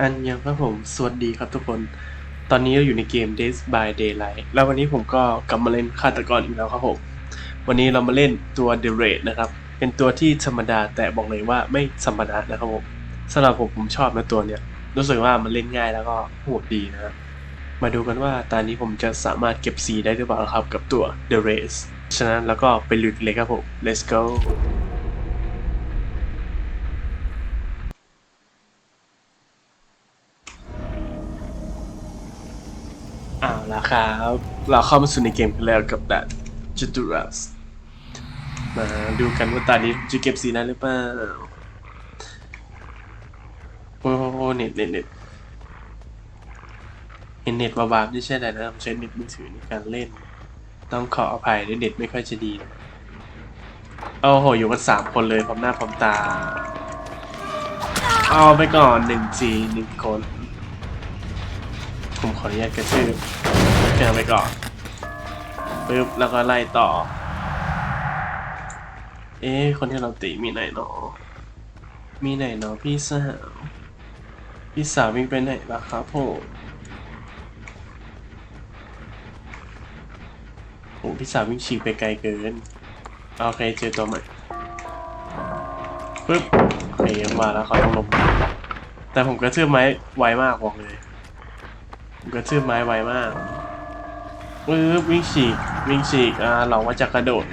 อันยังครับผม สวัสดีครับทุกคน ตอนนี้เราอยู่ในเกม Days by Daylight แล้ววันนี้ผมก็กลับมาเล่นฆาตกรอีกแล้วครับผม วันนี้เรามาเล่นตัว The Raid นะครับ เป็นตัวที่ธรรมดาแต่บอกเลยว่าไม่ธรรมดานะครับผมสำหรับผมผมชอบนะตัวเนี้ย รู้สึกว่ามันเล่นง่ายแล้วก็โหดดีนะครับ มาดูกันว่าตอนนี้ผมจะสามารถเก็บสีได้หรือเปล่าครับกับตัว The Race ฉะนั้นแล้วก็ไปลุยกันเลยครับผม let's go เอาละครับ เราเข้ามาสู่ในเกมกันแล้วกับดันจูตูรัสมาดูกันว่าตอนนี้จะเก็บสีได้นหรือเปล่าโอ้โหเน็ตเน็ตเน็ตเห็นเน็ตวาบๆไม่ใช่อะไรนะผมใช้เน็ตมือถือในการเล่น ต้องขออภัยด้วยเน็ตไม่ค่อยจะดีนะโอ้โห อยู่กันสามคนเลยพร้อมหน้าพร้อมตา เอาไปก่อนหนึ่งจีหนึ่งคน ผมขออนุญาตกระชื่อ บแค่ไปก่อนปึ๊บแล้วก็ไล่ต่อ เอ๊ะคนที่เราติมีไหนหนอมีไหนหนอพี่สาวพี่สาววิ่งไปไหนล่ะครับผมโอ้พี่สาววิ่งฉีกไปไกลเกินโอเคเจอตัวใหม่ปึ๊บโอเคมาแล้วเขาต้องลงแต่ผมกระชืบไม้ไวมากบอกเลย ผมกระทืบไม้ไวมาก ปึ๊บวิ่งฉีกวิ่งฉีกอ่าหลอกว่าจะกระโดด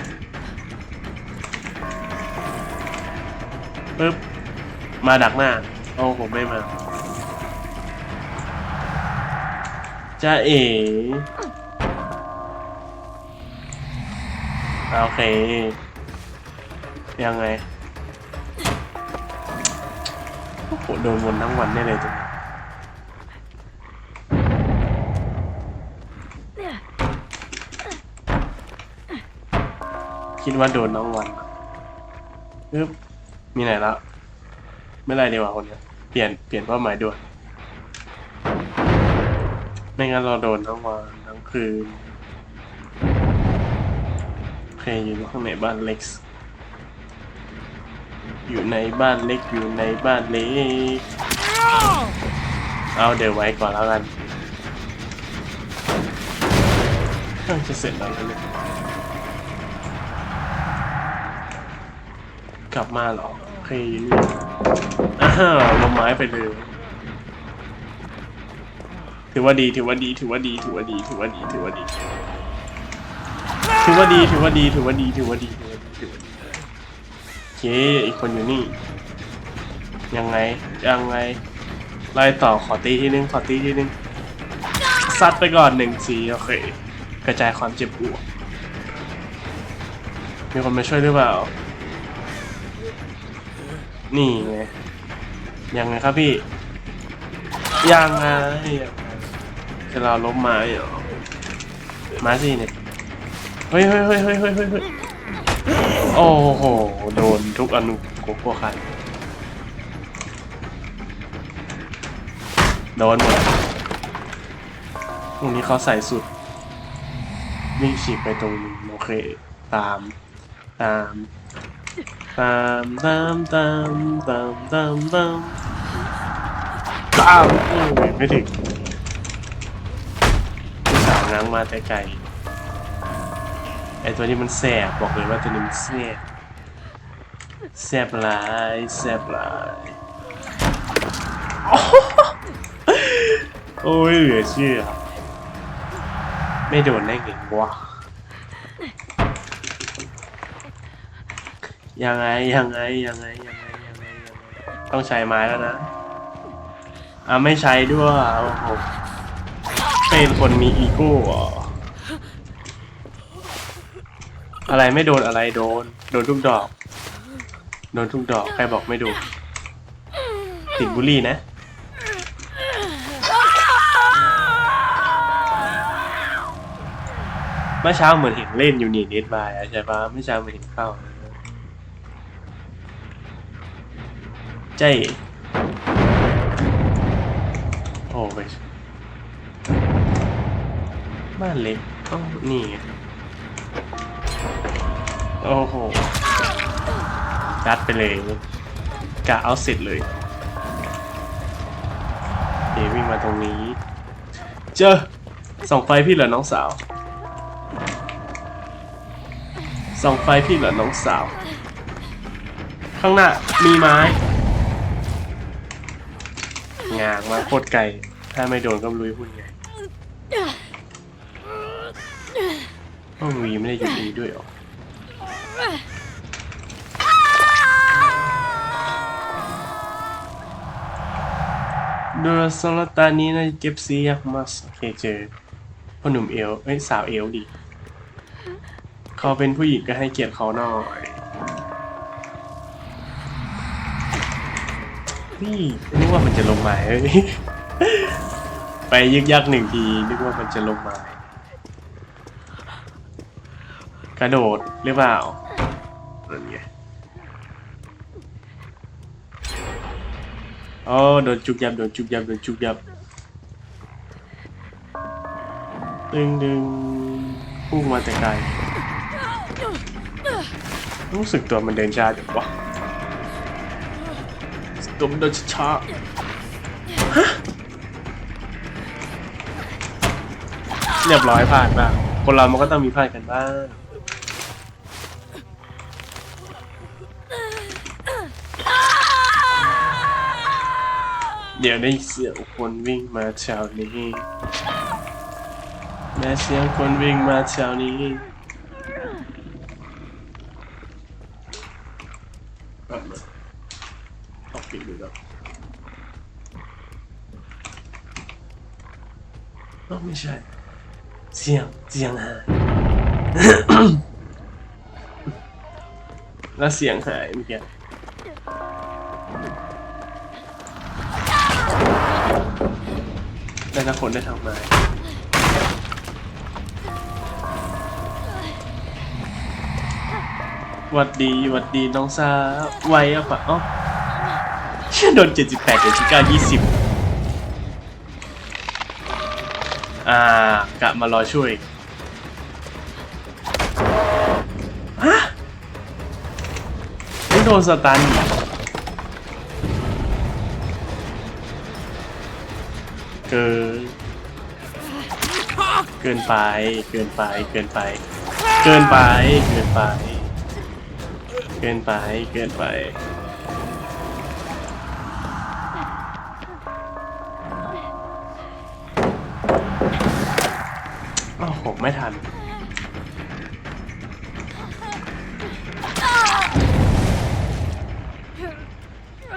ปึ๊บมาดักหน้าโอ้ผมไม่มาจ้าเอ๋โอเค ยังไงโอ้โหโดนวนทั้งวันได้เลยจ้ะ คิดว่าโดนน้องวันปึ๊บมีไหนล้วไม่ไรดีกว่าคนเนี้ยเปลี่ยนเปลี่ยนเป้าหมายด่วนไม่งั้นเราโดนทั้งวันทั้งคืนโอเคอยู่ข้างในบ้านเล็กอยู่ในบ้านเล็กอยู่ในบ้านเล็กเอาเดี๋ยวไว้ก่อนแล้วกันจะเสร็จแล้วเนี่ย กลับมาเหรอโอเฮ้ยอ้าวลงไม้ไปเลยถือว่าดีถือว่าดีถือว่าดีถือว่าดีถือว่าดีถือว่าดีถือว่าดีถือว่าดีถือว่าดีถือว่าดีถือว่าดีถือว่าดีโอเคอีกคนอยู่นี่ ยังไงยังไงไล่ต่อขอตีทีนึงขอตีทีนึงซัดไปก่อนหนึ่งทีโอเคกระจายความเจ็บปวดมีคนมาช่วยหรือเปล่า นี่ไงยังไงครับพี่ ยังไงจะเราล้มไม้เหรอมาสิเนี่ย เฮ้ยเฮ้ยเฮ้ยเฮ้ยเฮ้ยเฮ้ยโอ้โห โดนทุกอนุโกโก้คันโดนหมดตรงนี้เขาใส่สุดวิ่งฉีกไปตรงนี้โอเค ตาม ตาม ตามตามตามตามตามตามตามโอ้ยไม่ถึงผู้สาวง้างมาแต่ไกลไอตัวนี้มันแสบบอกเลยว่าตัวนี้มันแสบแสบหลายแสบหลายโอ้โหโอ้ยเหลือเชื่อไม่โดนได้ไงวะ ยังไงยังไงยังไงยังไงยังไงยังไงต้องใช้ไม้แล้วนะอะไม่ใช้ด้วยโอ้โหเป็นคนมีอีโก้อะไรไม่โดนอะไรโดน โดนทุกดอก โดนทุกดอกใครบอกไม่โดนติดบุหรี่นะเมื่อเช้าเหมือนเห็นเล่นอยู่นี่เน็ตบายใช่ปะเมื่อเช้าเหมือนเห็นเข้า ใจโอ้ไปบ้านเล็กอ๋อนี่ไงโอ้โหยัดไปเลยกะเอาเสร็จเลยวิ่งมาตรงนี้ เจอส่องไฟพี่เหรอน้องสาวส่องไฟพี่เหรอน้องสาว ข้างหน้ามีไม้ งางมาโคตรไกล ถ้าไม่โดนก็ไม่รู้จะพูดไงห้องวีไม่ได้อยู่ดีด้วยหรอดูสำหรับตานี้นะเก็บซียากมากโอเคเจอพ่อหนุ่มเอลเอ้ยสาวเอลดิเขาเป็นผู้หญิงก็ให้เกียรติเขาหน่อย นี่นึกว่ามันจะลงมาเฮ้ยไปยึกยักหนึ่งทีนึกว่ามันจะลงมากระโดดหรือเปล่านั่นไงอ๋อโดนจุกยับโดนจุกยับโดนจุกยับดึงดึงพุ่งมาแต่ไกลรู้สึกตัวมันเดินช้าจังวะ ตัวมันเดินช้าๆฮะเรียบร้อยผ่านมาคนเรามันก็ต้องมีพลาดกันบ้าง เดี๋ยวได้เสียงคนวิ่งมาแถวนี้แม้เสียงคนวิ่งมาแถวนี้กลับมาออกปิดดูแล้วอ๋อไม่ ใช่เสียงเสียงหาย แล้วเสียงหายเมื่อกี้แต่ละคนได้ทำมาหวัดดีหวัดดีน้องซาไวอะปะอ๋อเชื่อโดนเจ็ดสิบแปดเจ็ดสิบเก้ายี่สิบ อ่ากะมารอช่วยฮะไม่โดนสตันเกินเกินไป เกินไป เกินไป เกินไป เกินไป เกินไป เกินไป โอ้โหไม่ทัน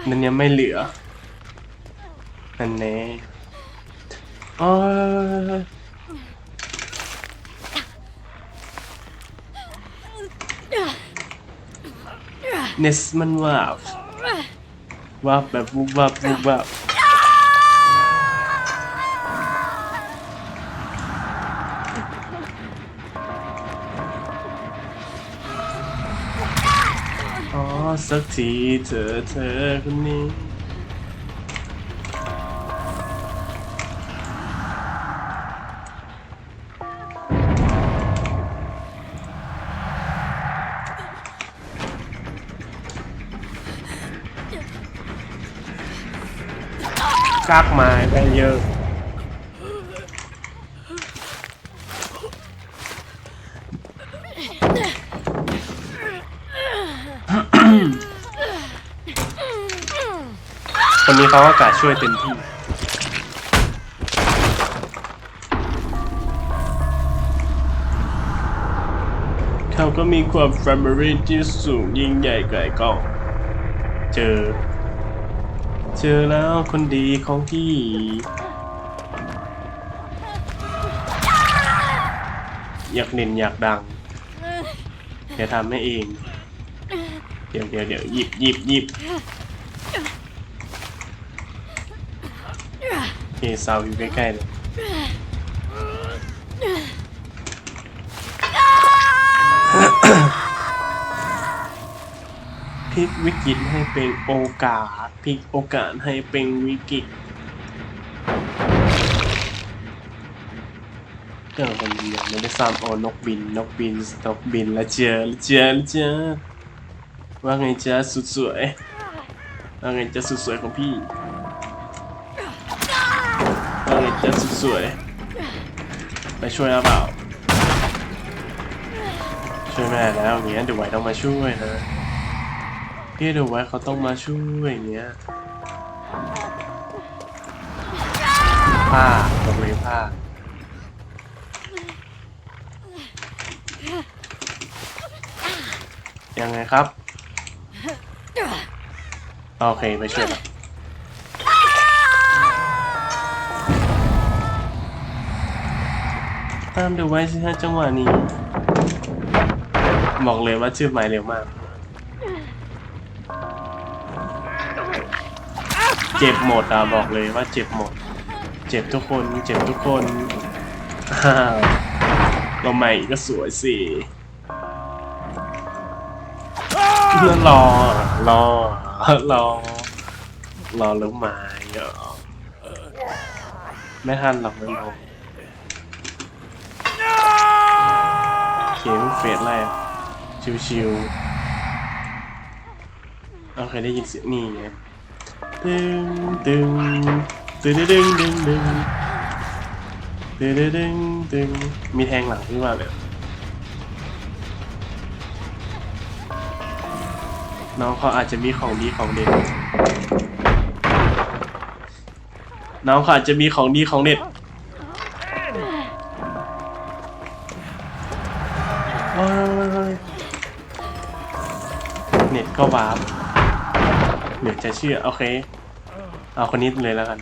นั่นยังไม่เหลือ นั่นแน่อ๋อเนสมันว่าบวาแบบวุบวับวุบวับ สักทีเธอเธอคนนี้กากไม้ไปเยอะ คนนี้เขาอากาศช่วยเต็มที่ เขาก็มีความแฟมิลี่ที่สูงยิ่งใหญ่ไกลกล้อง เจอ เจอแล้วคนดีของพี่ อยากเด่นอยากดัง เดี๋ยวทำให้เอง เดี๋ยวเดี๋ยวเดี๋ยวหยิบหยิบหยิบโอเคซาวอยู่ใกล้ๆเลยพลิกวิกฤตให้เป็นโอกาสพลิกโอกาสให้เป็นวิกฤตเกิดคนเดียวไม่ได้ซ้ำโอนกบิน นกบิน นกบิน แล้วเจอแล้วเจอแล้วเจอ ว่าไงจ๊ะสุดสวยว่าไงจ๊ะสุดสวยของพี่ว่าไงจ๊ะสวยไปช่วยหรือเปล่าช่วยไม่แล้วอย่างเงี้ยเดี๋ยวไว้ต้องมาช่วยนะพี่เดี๋ยวไว้เขาต้องมาช่วยอย่างเงี้ยผ้าตรงนี้ผ้ายังไงครับ โอเคไปช่วยล้วตามดูไว้สิฮะจังหวะนี้ บอกเลยว่าชื่อไม้เร็วมาก เจ็บหมดอะบอกเลยว่าเจ็บหมด เจ็บทุกคน เจ็บทุกคนอ้าเราใหม่ก็สวยสิ เพื่อนรอรอรอรอแล้วไม้เหรอไม่ทันหรอกไม่รอเขียนเฟสแรกชิวๆโอเคได้ยินเสียงนี่ไงตึงตึงตึงตึงตึงตึงตึงตึงตึงตึงมีแทงหลังขึ้นมาเลย น้องเขาอาจจะมีของดีของเด็ด น้องเขาอาจจะมีของดีของเด็ด เน็ตก็วาร์ปเดี๋ยวจะเชื่อ โอเค เอาคนนี้เลยแล้วกัน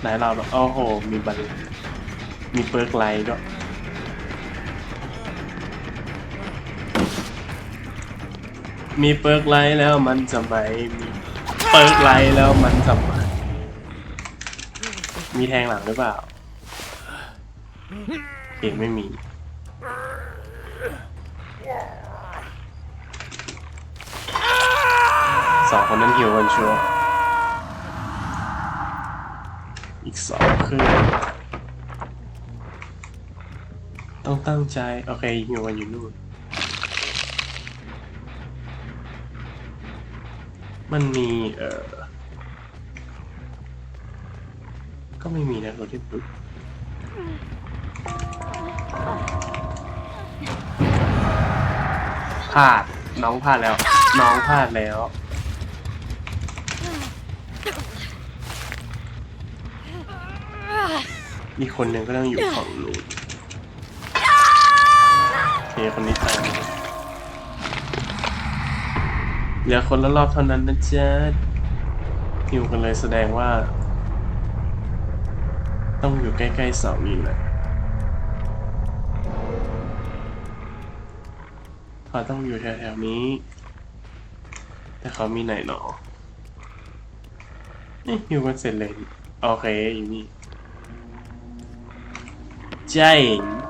ไหนเราโอ้โห มีบันมีเปิร์กไลท์ด้วย มีเปิร์กไลท์แล้วมันจะไม่มีเปิร์กไลท์แล้วมันจะไม่มีแทงหลังหรือเปล่าเองไม่มีสองคนนั้นหิวกันชัวร์อีกสองคือต้องตั้งใจ โอเคหิวกันอยู่นู่น มันมีเอ่อ ก็ไม่มีนะโรที่ปุ๊บพลาด น้องพลาดแล้ว น้องพลาดแล้วมีคนหนึ่งก็ต้องอยู่ฝั่งนู้นโอเคคนนี้ตาย เหลือคนละรอบเท่านั้นนะจ๊ะหิวกันเลยแสดงว่า ต้องอยู่ใกล้ๆเสานี้แหละเขาต้องอยู่แถวๆนี้ แต่เขามีไหนหนอนี่หิวกันเสร็จเลย โอเคอยู่นี่ เจ๋ง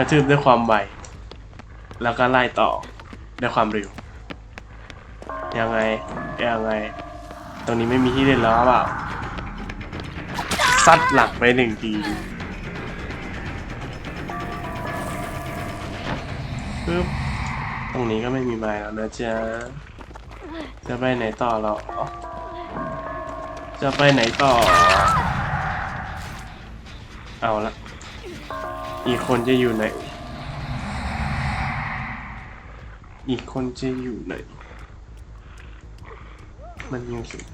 ระทืบด้วยความไว แล้วก็ไล่ต่อด้วยความเร็ว ยังไง ยังไง ตรงนี้ไม่มีที่เล่นแล้วเปล่าซัดหลักไปหนึ่งทีปึ๊บตรงนี้ก็ไม่มีไม้แล้วนะจ๊ะ จะไปไหนต่อหรอจะไปไหนต่อ เอาละ อีกคนจะอยู่ไหน อีกคนจะอยู่ไหน มันยังเสียง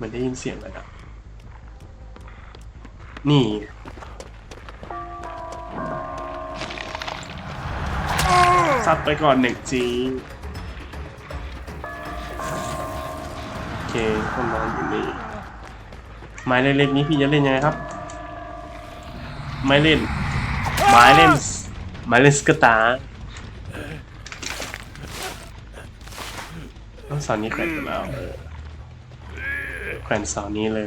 มันได้ยินเสียงอะไรอะ นี่ซัดไปก่อนหนึ่งจีโอเคคนนอนอยู่นี่ไม้เล็กๆนี้พี่จะเล่นยังไงครับ ไม้เล่นไม้เล่นไม้เล่นสกตาร์ต้องเสานี้แขวนไปแล้วเออแขวนเสานี้เลย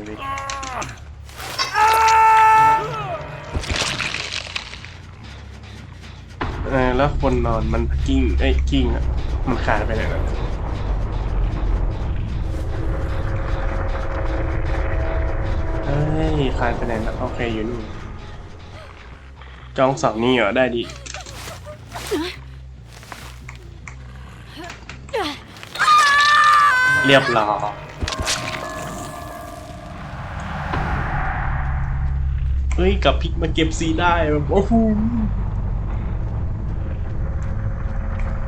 เออแล้วคนนอนมันกิ้งเอ้ยกิ้งอะมันขาดไปไหนแล้วเอ้ยขาดไปไหนแล้วโอเคอยู่นู่น จองเสองนี้เหรอ ได้ดิ เรียบร้อยเฮ้ย กับพลิกมาเก็บซีได้แบบโอ้โห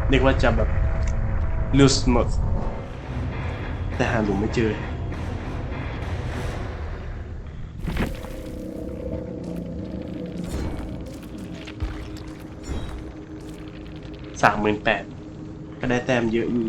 เรียกว่าจะแบบ lose หมด แต่หาหลุมไม่เจอ สามหมื่นแปดก็ได้แต้มเยอะอยู่